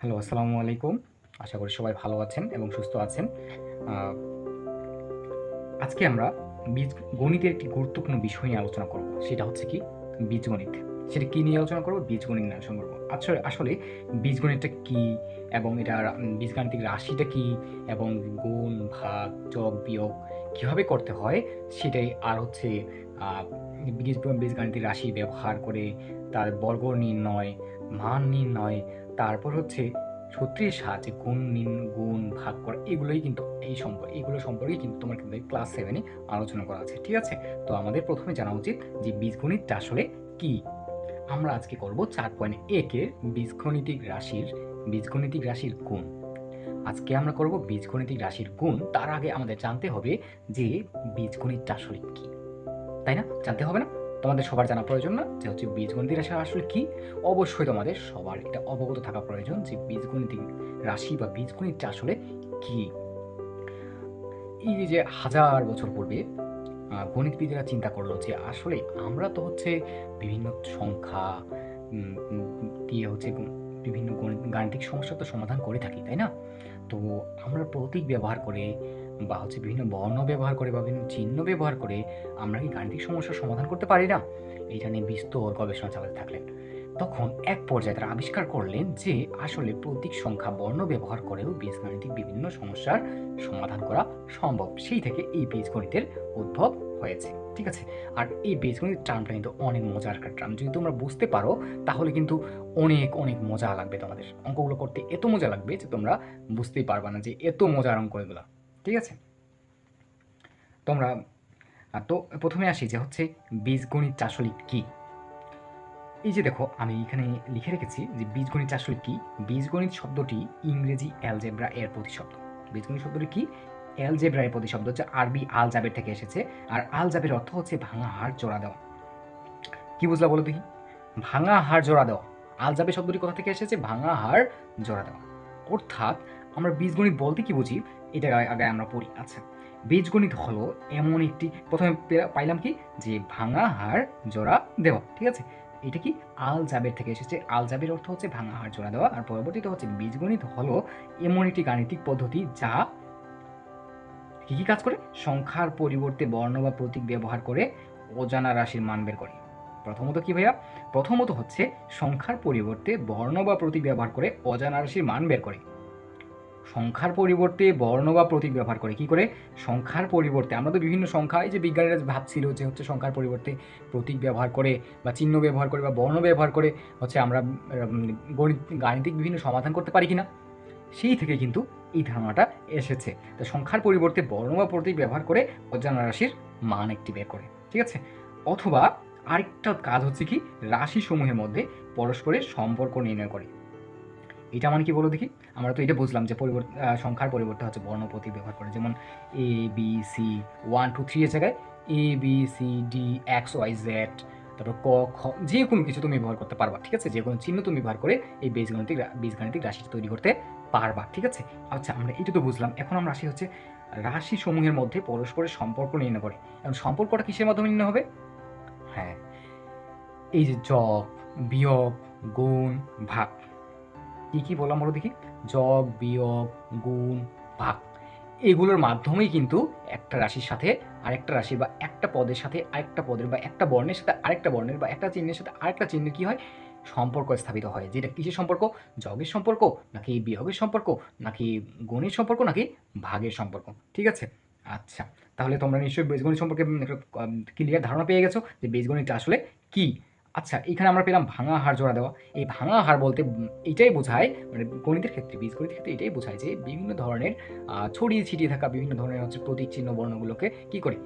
Hello আসসালামু আলাইকুম। আশা করি সবাই ভালো আছেন এবং সুস্থ আছেন। আজকে আমরা বীজ গণিতের একটি গুরুত্বপূর্ণ বিষয় নিয়ে আলোচনা করব। সেটা হচ্ছে কি? বীজগণিত। সেটা কি নিয়ে আলোচনা করব? বীজগণিত নিয়ে আলোচনা করব। আসলে আসলে বীজগণিতটা কি এবং উম, বীজগাণিতিক রাশিটা কি এবং গুণ ভাগ যোগ বিয়োগ কীভাবে করতে হয়? সেটাই আর হচ্ছে বীজগাণিতিক রাশি ব্যবহার করে তার বর্গ নির্ণয় মান নির্ণয় তারপর হচ্ছে সূত্রের সাহায্যে গুণ নিন, গুণ, ভাগ করা, এগুলোই কিন্তু এই সম্পর্কে এগুলো সম্পর্কে কিন্তু তোমার কিন্তু ক্লাস সেভেনে আলোচনা করা আছে, ঠিক আছে? তো আমাদের প্রথমে জানা উচিত যে বীজগণিতটা আসলে কি। আমরা আজকে করব চার পয়েন্ট একের বীজগণিতিক রাশির বীজগণিতিক রাশির গুণ। আজকে আমরা করব বীজগণিতিক রাশির গুণ, তার আগে আমাদের জানতে হবে যে বীজগণিতটা আসলে কি। তাই না? জানতে হবে না? তোমাদের সবার জানা প্রয়োজন না যে হচ্ছে বীজগণিতিক রাশি আসলে কি? অবশ্যই তোমাদের সবার একটা অবগত থাকা প্রয়োজন যে বীজগণিতিক রাশি বা বীজগণিতটা আসলে কি? এই যে হাজার বছর পূর্বে গণিতবিদরা চিন্তা করল যে আসলে আমরা তো হচ্ছে বিভিন্ন সংখ্যা দিয়ে হচ্ছে বিভিন্ন গণিত, গাণিতিক সমস্যা তো সমাধান করে থাকি, তাই না? তো আমরা প্রতীক ব্যবহার করে বা হচ্ছে বিভিন্ন বর্ণ ব্যবহার করে বা বিভিন্ন চিহ্ন ব্যবহার করে আমরা কি গাণিতিক সমস্যার সমাধান করতে পারি না। এইটা নিয়ে বিস্তর গবেষণা চালাতে থাকলেন। তখন এক পর্যায়ে তারা আবিষ্কার করলেন যে আসলে প্রতীক সংখ্যা বর্ণ ব্যবহার করেও বীজগাণিতিক বিভিন্ন সমস্যার সমাধান করা সম্ভব। সেই থেকে এই বীজগণিতের উদ্ভব হয়েছে। ঠিক আছে? আর এই বীজগণিত টার্মটা কিন্তু অনেক মজার একটা টার্ম যদি তোমরা বুঝতে পারো, তাহলে কিন্তু অনেক অনেক মজা লাগবে তোমাদের। অঙ্কগুলো করতে এত মজা লাগবে যে তোমরা বুঝতেই পারবা না যে এত মজার অঙ্ক এগুলো। ঠিক আছে? তোমরা তো প্রথমে আসি যে হচ্ছে বীজগণিত আসলে কি? এই যে দেখো, আমি এখানে লিখে রেখেছি যে বীজগণিত আসলে কি? বীজগণিত শব্দটি ইংরেজি অ্যালজেব্রা এর প্রতিশব্দ। বীজগণিত শব্দটি কি? অ্যালজেব্রা এর প্রতিশব্দ, হচ্ছে আরবি আল জাবের থেকে এসেছে। আর আল জাবের অর্থ হচ্ছে ভাঙা, হাড়, জোড়া দেওয়া। কি বুঝলা বলো দেখি? ভাঙা, হাড়, জোড়া দেওয়া। আল জাবের শব্দটি কোথা থেকে এসেছে? ভাঙা, হাড়, জোড়া দেওয়া। অর্থাৎ আমরা বীজগণিত বলতে কি বুঝি? এটা আগে- আগে আমরা পড়ি। আচ্ছা বীজগণিত হলো এমন একটি, প্রথমে পাইলাম কি? যে ভাঙা হার জোড়া দেওয়া, ঠিক আছে? এটা কি আল জাবের থেকে এসেছে? আল জাবের অর্থ হচ্ছে ভাঙা হার জোড়া দেওয়া, আর পরবর্তীতে হচ্ছে বীজগণিত হলো এমন একটি গাণিতিক পদ্ধতি যা কি কি কাজ করে? সংখ্যার পরিবর্তে বর্ণ বা প্রতীক ব্যবহার করে অজানা রাশির মান বের করে। প্রথমত কি ভাইয়া? প্রথমত হচ্ছে সংখ্যার পরিবর্তে বর্ণ বা প্রতীক ব্যবহার করে অজানা রাশির মান বের করে। সংখ্যার পরিবর্তে বর্ণ বা প্রতীক ব্যবহার করে। কি করে? সংখ্যার পরিবর্তে। আমরা তো বিভিন্ন সংখ্যা, এই যে বিজ্ঞানীরা ভাবছিল যে হচ্ছে সংখ্যার পরিবর্তে প্রতীক ব্যবহার করে বা চিহ্ন ব্যবহার করে বা বর্ণ ব্যবহার করে হচ্ছে আমরা গণিত, গাণিতিক বিভিন্ন সমাধান করতে পারি কিনা? সেই থেকে কিন্তু এই ধারণাটা এসেছে। তো সংখ্যার পরিবর্তে বর্ণ বা প্রতীক ব্যবহার করে অজানা রাশির মান একটি বের করে। ঠিক আছে? অথবা আরেকটা কাজ হচ্ছে কি? রাশি সমূহের মধ্যে পরস্পরের সম্পর্ক নির্ণয় করে। এটা মানে কি বলো দেখি? আমরা তো এটা বুঝলাম যে পরিবর্তন সংখ্যার পরিবর্তে হচ্ছে বর্ণ ব্যবহার করে। যেমন A B C one two three এর জায়গায় A B C D X Y Z তারপর ক, খ, যে কোনো কিছু তুমি ব্যবহার করতে পারবা, ঠিক আছে? যে কোনো চিহ্ন তুমি ব্যবহার করে এই বীজগণিতিক বীজগাণিতিক রাশিটা তৈরি করতে পারবা, ঠিক আছে? আচ্ছা আমরা এটা তো বুঝলাম। এখন আমরা আসি হচ্ছে রাশি সমূহের মধ্যে পরস্পরের সম্পর্ক নির্ণয় করে। এখন সম্পর্কটা কিসের মাধ্যমে নির্ণয় হবে? হ্যাঁ এই যে যোগ বিয়োগ, গুণ, ভাগ। কি কি বললাম বলো দেখি? যোগ, বিয়োগ, গুণ, ভাগ। এগুলোর মাধ্যমেই কিন্তু একটা রাশির সাথে আরেকটা রাশি বা একটা পদের সাথে আরেকটা পদের বা একটা বর্ণের সাথে আরেকটা বর্ণের বা একটা চিহ্নের সাথে আরেকটা চিহ্নের কি হয়? সম্পর্ক স্থাপিত হয়। যেটা কিসের সম্পর্ক? যোগের সম্পর্ক, নাকি বিয়োগের সম্পর্ক, নাকি গণিত সম্পর্ক, নাকি ভাগের সম্পর্ক? ঠিক আছে? আচ্ছা তাহলে তোমরা নিশ্চয়ই বীজগণিত সম্পর্কে ক্লিয়ার ধারণা পেয়ে গেছো যে বীজগণিতটা আসলে কি আচ্ছা এখানে আমরা পেলাম ভাঙা হার জোড়া দেওয়া। এই ভাঙা হার বলতে এটাই বোঝায় মানে গণিতের ক্ষেত্রে বীজগণিতের ক্ষেত্রে এটাই বোঝায় যে বিভিন্ন ধরনের ছড়িয়ে ছিটিয়ে থাকা বিভিন্ন ধরনের হচ্ছে প্রতীক চিহ্ন বর্ণগুলোকে কী করে?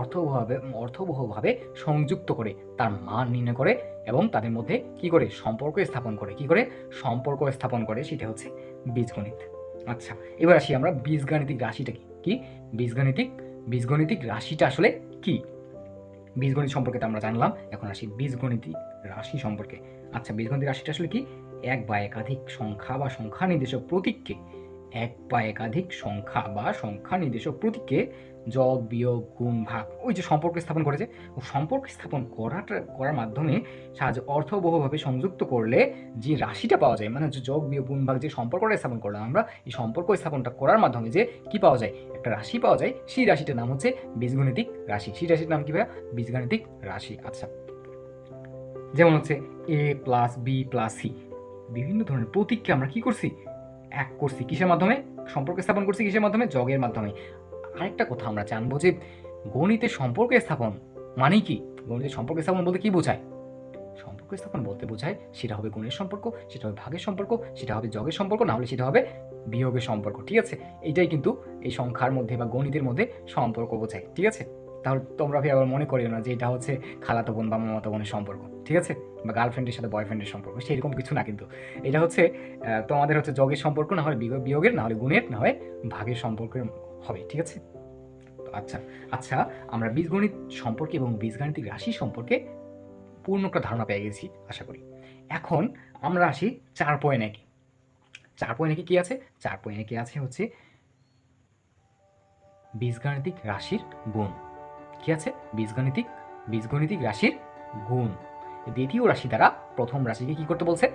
অর্থবহভাবে অর্থবহভাবে সংযুক্ত করে, তার মান নির্ণয় করে এবং তাদের মধ্যে কি করে? সম্পর্ক স্থাপন করে। কি করে? সম্পর্ক স্থাপন করে, সেটা হচ্ছে বীজগণিত আচ্ছা এবার আসি আমরা বীজগাণিতিক রাশিটা কি? কি? বীজগাণিতিক, বীজগণিতিক রাশিটা আসলে কি? বীজগণিত সম্পর্কে তো আমরা জানলাম, এখন আসি বীজগণিত রাশি সম্পর্কে। আচ্ছা বীজগণিত রাশিটা আসলে কি? এক বা একাধিক সংখ্যা বা সংখ্যা নির্দেশক প্রতীককে এক বা একাধিক সংখ্যা বা সংখ্যা নির্দেশক প্রতীককে যোগ বিয়োগ, গুণ, ভাগ, ওই যে সম্পর্ক স্থাপন করেছে সম্পর্ক স্থাপন করাটা, করার মাধ্যমে সাহায্য অর্থবহভাবে সংযুক্ত করলে যে রাশিটা পাওয়া যায় মানে যোগ বিয়োগ, গুণ, ভাগ যে সম্পর্কটা স্থাপন করলাম আমরা, এই সম্পর্ক স্থাপনটা করার মাধ্যমে যে কি পাওয়া যায়, একটা রাশি পাওয়া যায়, সেই রাশিটার নাম হচ্ছে বীজগণিতিক রাশি। সেই রাশির নাম কি ভাইয়া? বীজগণিতিক রাশি। আচ্ছা। যেমন হচ্ছে A plus B plus C বিভিন্ন ধরনের প্রতীককে আমরা কি করছি? এক করছি কিসের মাধ্যমে? সম্পর্ক স্থাপন করছি কিসের মাধ্যমে? জগের মাধ্যমে। আরেকটা কথা আমরা জানব যে গণিতের সম্পর্ক স্থাপন মানে কি? গণিতের সম্পর্ক স্থাপন বলতে কি বোঝায়? সম্পর্ক স্থাপন বলতে বোঝায় সেটা হবে গুণের সম্পর্ক, সেটা হবে ভাগের সম্পর্ক, সেটা হবে জগের সম্পর্ক, না হলে সেটা হবে বিয়োগের সম্পর্ক, ঠিক আছে? এটাই কিন্তু এই সংখ্যার মধ্যে বা গণিতের মধ্যে সম্পর্ক বোঝায়, ঠিক আছে? তাহলে তোমরা ভাই আবার মনে করিও না যে এটা হচ্ছে খালাতো বোন বা মামাতো বোনের সম্পর্ক, ঠিক আছে? বা গার্লফ্রেন্ডের সাথে বয়ফ্রেন্ডের সম্পর্ক, সেরকম কিছু না কিন্তু। এটা হচ্ছে তোমাদের হচ্ছে যোগের সম্পর্ক, না বিয়োগ- বিয়োগের, না হলে গুণের, না হয় ভাগের সম্পর্কের হবে, ঠিক আছে? আচ্ছা আচ্ছা আমরা বীজগণিত সম্পর্কে এবং বীজগাণিতিক রাশি সম্পর্কে পূর্ণ একটা ধারণা পেয়ে গেছি, আশা করি। এখন আমরা আসি চার পয়েন্ট একে চার পয়েন্ট একে কী আছে? চার পয়েন্ট একে আছে হচ্ছে বীজগাণিতিক রাশির গুণ। কি আছে? বীজগাণিতিক বীজগণিতিক রাশির গুণ। দ্বিতীয় রাশি দ্বারা প্রথম রাশিকে কি করতে বলছে?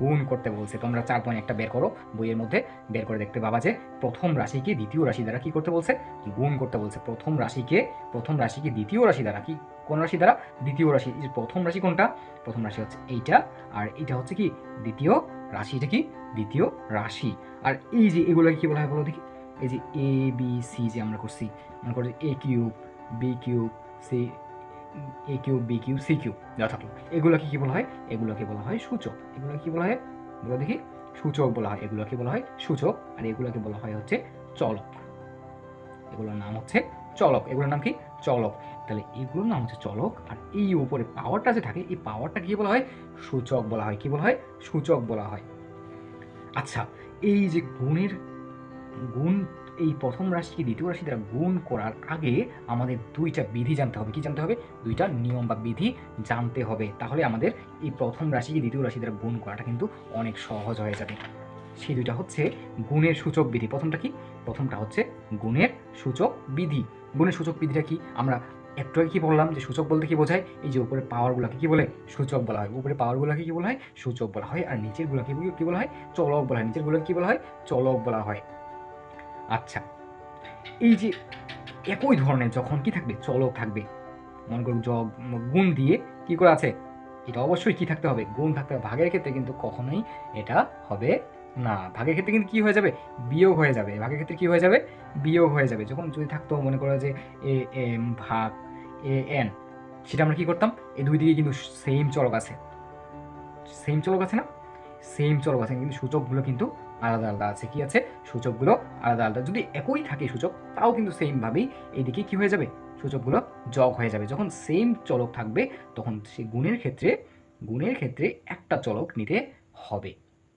গুণ করতে বলছে। তোমরা চার পয়েন্ট একটা বের করো, বইয়ের মধ্যে বের করে দেখতে পাবা যে প্রথম রাশিকে দ্বিতীয় রাশি দ্বারা কি করতে বলছে? গুণ করতে বলছে। প্রথম রাশিকে প্রথম রাশিকে দ্বিতীয় রাশি দ্বারা কি, কোন রাশি দ্বারা? দ্বিতীয় রাশি। প্রথম রাশি কোনটা? প্রথম রাশি হচ্ছে এইটা। আর এটা হচ্ছে কি? দ্বিতীয় রাশি। এটা কি? দ্বিতীয় রাশি। আর এই যে এগুলোকে কি বলা হয় বলো দেখি? এই যে এ বি সি যে আমরা করছি, মনে করো A cube B cube C A cube B cube C cube যা থাকল। এগুলোকে কি বলা হয়? এগুলোকে বলা হয় সূচক। এগুলোকে কি বলা হয়? বলো দেখি। সূচক বলা হয়। এগুলোকে বলা হয় সূচক। আর এগুলোকে বলা হয় হচ্ছে চলক। এগুলোর নাম হচ্ছে চলক। এগুলোর নাম কি? চলক। তাহলে এগুলোর নাম হচ্ছে চলক। আর এই উপরে পাওয়ারটা যে থাকে, এই পাওয়ারটা কি বলা হয়? সূচক বলা হয়। কি বলা হয়? সূচক বলা হয়। আচ্ছা এই যে গুণের গুণ এই প্রথম রাশিকে দ্বিতীয় রাশি দ্বারা গুণ করার আগে আমাদের দুইটা বিধি জানতে হবে। কি জানতে হবে? দুইটা নিয়ম বা বিধি জানতে হবে। তাহলে আমাদের এই প্রথম রাশিকে দ্বিতীয় রাশি দ্বারা গুণ করাটা কিন্তু অনেক সহজ হয়ে যাবে। সেই দুইটা হচ্ছে গুণের সূচক বিধি। প্রথমটা কি? প্রথমটা হচ্ছে গুণের সূচক বিধি। গুণের সূচক বিধিটা কি? আমরা একটু আগে কি বললাম যে সূচক বলতে কী বোঝায়? এই যে উপরে পাওয়ারগুলোকে কী বলে? সূচক বলা হয়। উপরে পাওয়ারগুলোকে কী বলা হয়? সূচক বলা হয়। আর নিচের কী বলা হয়? চলক বলা হয়। নিচের গুলোকে কি বলা হয়? চলক বলা হয়। আচ্ছা এই যে একই ধরনের যখন কি থাকবে? চলক থাকবে। মনে করুন জগ গুণ দিয়ে কি করে আছে? এটা অবশ্যই কি থাকতে হবে? গুণ থাকতে হবে। ভাগের ক্ষেত্রে কিন্তু কখনোই এটা হবে না। ভাগের ক্ষেত্রে কিন্তু কি হয়ে যাবে? বিয়োগ হয়ে যাবে। ভাগের ক্ষেত্রে কি হয়ে যাবে? বিয়োগ হয়ে যাবে। যখন যদি থাকতো, মনে করো যে এ, এম ভাগ এ, এন, সেটা আমরা কী করতাম? এই দুই দিকে কিন্তু সেম চলক আছে। সেম চলক আছে না? সেম চলক আছে। কিন্তু সূচকগুলো কিন্তু আলাদা আলাদা আছে কি আছে? সূচকগুলো আলাদা আলাদা। যদি একই থাকে সূচক, তাও কিন্তু সেমভাবেই এইদিকে কি হয়ে যাবে? সূচকগুলো যোগ হয়ে যাবে। যখন সেম চলক থাকবে, তখন সে গুণের ক্ষেত্রে গুণের ক্ষেত্রে একটা চলক নিতে হবে।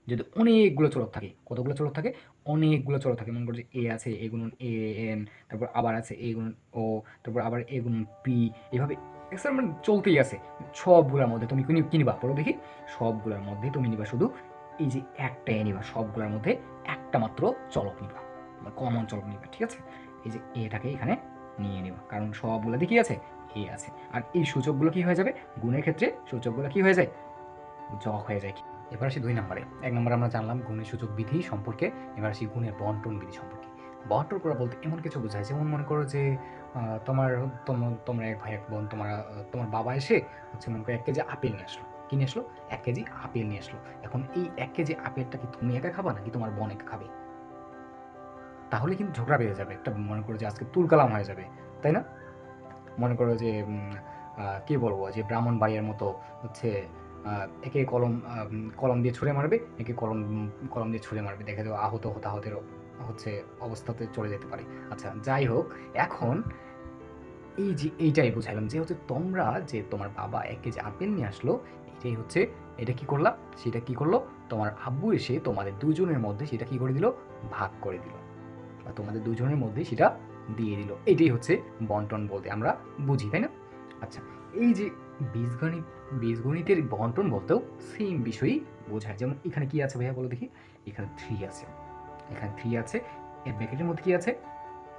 যদি অনেকগুলো চলক থাকে, কতগুলো চলক থাকে? অনেকগুলো চলক থাকে। মনে করছে এ আছে, এ গুণন এ, এন, তারপর আবার আছে, এ গুণন ও, তারপর আবার এ গুণন পি। এভাবে এক্সপেরিমেন্ট চলতেই আছে। সবগুলোর মধ্যে তুমি কিনি কিনিবা, পড়ো দেখি। সবগুলোর মধ্যে তুমি নিবা শুধু এই যে একটাই নিবা, সবগুলোর মধ্যে একটা মাত্র চলক নিবা বা কমন চলক নিবা, ঠিক আছে? এই যে এটাকে এখানে নিয়ে নিবা, কারণ সবগুলোতে কি আছে? এ আছে। আর এই সূচকগুলো কি হয়ে যাবে? গুণের ক্ষেত্রে সূচকগুলো কি হয়ে যায়? যোগ হয়ে যায়। এবার আসি দুই নম্বরে। এক নম্বরে আমরা জানলাম গুণের সূচক বিধি সম্পর্কে, এবার আসি গুণের বন্টন বিধি সম্পর্কে। বন্টন করা বলতে এমন কিছু বোঝায়, যেমন মনে করো যে তোমার তোম- তোমরা এক ভাই, এক বোন, তোমার তোমার বাবা এসে হচ্ছে মনে করো এক কেজি আপেল নিয়ে আসলো। কি নিয়ে আসলো? এক কেজি আপেল নিয়ে আসলো। এখন এই এক কেজি আপেলটা কি তুমি একা খাবা নাকি তোমার বোন একা খাবে? তাহলে কিন্তু ঝগড়া বেড়ে যাবে। একটা মনে করো যে আজকে তুলকালাম হয়ে যাবে, তাই না? মনে করো যে কি বলব? যে ব্রাহ্মণ বাড়ির মতো হচ্ছে একে কলম কলম দিয়ে ছুঁড়ে মারবে, একে কলম কলম দিয়ে ছুঁড়ে মারবে। দেখে তো আহত হতাহতের হচ্ছে অবস্থাতে চলে যেতে পারে। আচ্ছা যাই হোক, এখন এই যে এইটাই বুঝাইলাম যে হচ্ছে তোমরা যে তোমার বাবা এক কেজি আপেল নিয়ে আসলো এটাই হচ্ছে, এটা কি করলাম? সেটা কি করল? তোমার আব্বু এসে তোমাদের দুজনের মধ্যে সেটা কি করে দিল? ভাগ করে দিল। বা তোমাদের দুজনের মধ্যে সেটা দিয়ে দিল। এটাই হচ্ছে বন্টন বলতে আমরা বুঝি, তাই না? আচ্ছা এই যে বীজগণিত, বীজগণিতের বন্টন বলতেও সেম বিষয়ই বোঝায়। যেমন এখানে কি আছে ভাইয়া বলো দেখি? এখানে থ্রি আছে। এখানে থ্রি আছে। এর ব্যাকেটের মধ্যে কি আছে?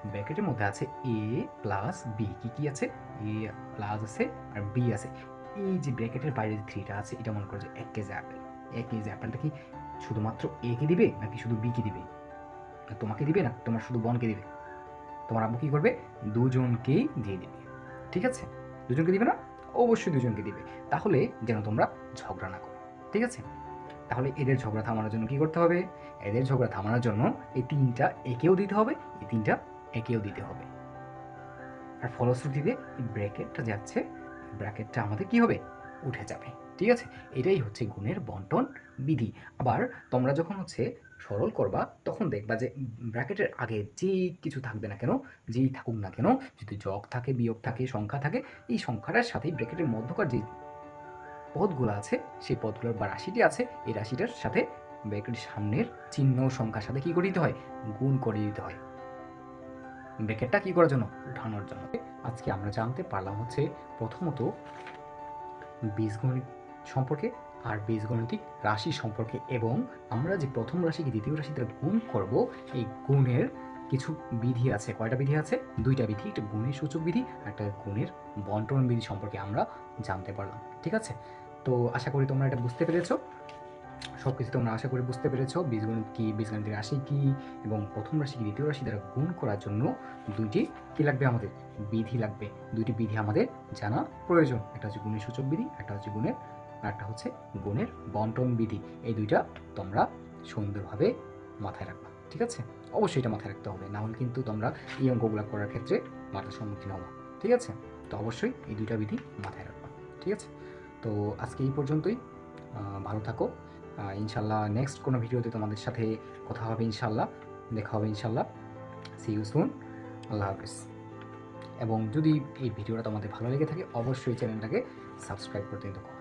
ব্র্যাকেটের মধ্যে আছে এ প্লাস বি কি কি আছে? এ প্লাস আছে আর বি আছে। এই যে ব্র্যাকেটের বাইরে যে থ্রিটা আছে, এটা মনে করো যে এক কেজি অ্যাপেল এক কেজি অ্যাপেলটা কি শুধুমাত্র এ কে দিবে, নাকি শুধু বি কে দিবে? তোমাকে দিবে, না তোমার শুধু বনকে দিবে। তোমার আব্বু কি করবে? দুজনকেই দিয়ে দিবে। ঠিক আছে? দুজনকে দিবে না? অবশ্যই দুজনকে দিবে। তাহলে যেন তোমরা ঝগড়া না করো। ঠিক আছে? তাহলে এদের ঝগড়া থামানোর জন্য কি করতে হবে? এদের ঝগড়া থামানোর জন্য এই তিনটা একেও দিতে হবে, এই তিনটা একেও দিতে হবে। আর ফলশ্রুতিতে ব্র্যাকেটটা যাচ্ছে ব্র্যাকেটটা আমাদের কি হবে? উঠে যাবে। ঠিক আছে? এটাই হচ্ছে গুণের বন্টন বিধি। আবার তোমরা যখন হচ্ছে সরল করবা, তখন দেখবা যে ব্র্যাকেটের আগে যেই কিছু থাকবে না কেন, যেই থাকুক না কেন, যদি যোগ থাকে, বিয়োগ থাকে, সংখ্যা থাকে, এই সংখ্যাটার সাথে ব্র্যাকেটের মধ্যকার যে পদগুলো আছে, সেই পদগুলোর বা রাশিটি আছে, এই রাশিটার সাথে ব্র্যাকেটের সামনের চিহ্ন সংখ্যার সাথে কি করে দিতে হয়? গুণ করে দিতে হয়। ব্র্যাকেটটা কি করার জন্য? উঠানোর জন্য। আজকে আমরা জানতে পারলাম হচ্ছে প্রথমত বীজগণিত সম্পর্কে আর বীজগণিতিক রাশি সম্পর্কে এবং আমরা যে প্রথম রাশিকে দ্বিতীয় রাশি দ্বারা গুণ করব, এই গুণের কিছু বিধি আছে। কয়টা বিধি আছে? দুইটা বিধি, একটা গুণের সূচক বিধি আর একটা গুণের বন্টন বিধি সম্পর্কে আমরা জানতে পারলাম। ঠিক আছে? তো আশা করি তোমরা এটা বুঝতে পেরেছ। সব কিছু তোমরা আশা করে বুঝতে পেরেছ। বীজগণিত কি? বীজগণিতের রাশি কি? এবং প্রথম রাশিকে দ্বিতীয় রাশি দ্বারা গুণ করার জন্য দুইটি কি লাগবে আমাদের? বিধি লাগবে। দুইটি বিধি আমাদের জানা প্রয়োজন। একটা হচ্ছে গুণের সূচক বিধি, একটা হচ্ছে গুণের একটা হচ্ছে গুণের বন্টন বিধি। এই দুইটা তোমরা সুন্দরভাবে মাথায় রাখবা, ঠিক আছে? অবশ্যই এটা মাথায় রাখতে হবে। না হলে কিন্তু তোমরা এই অঙ্কগুলো করার ক্ষেত্রে মাথার সম্মুখীন হব, ঠিক আছে? তো অবশ্যই এই দুইটা বিধি মাথায় রাখবা, ঠিক আছে? তো আজকে এই পর্যন্তই। ভালো থাকো। ইনশাল্লাহ নেক্সট কোনো ভিডিওতে তোমাদের সাথে কথা হবে ইনশাল্লাহ দেখা হবে ইনশাল্লাহ সি ইউ সুন আল্লাহ হাফিজ। এবং যদি এই ভিডিওটা তোমাদের ভালো লেগে থাকে, অবশ্যই চ্যানেলটাকে সাবস্ক্রাইব করতে কিন্তু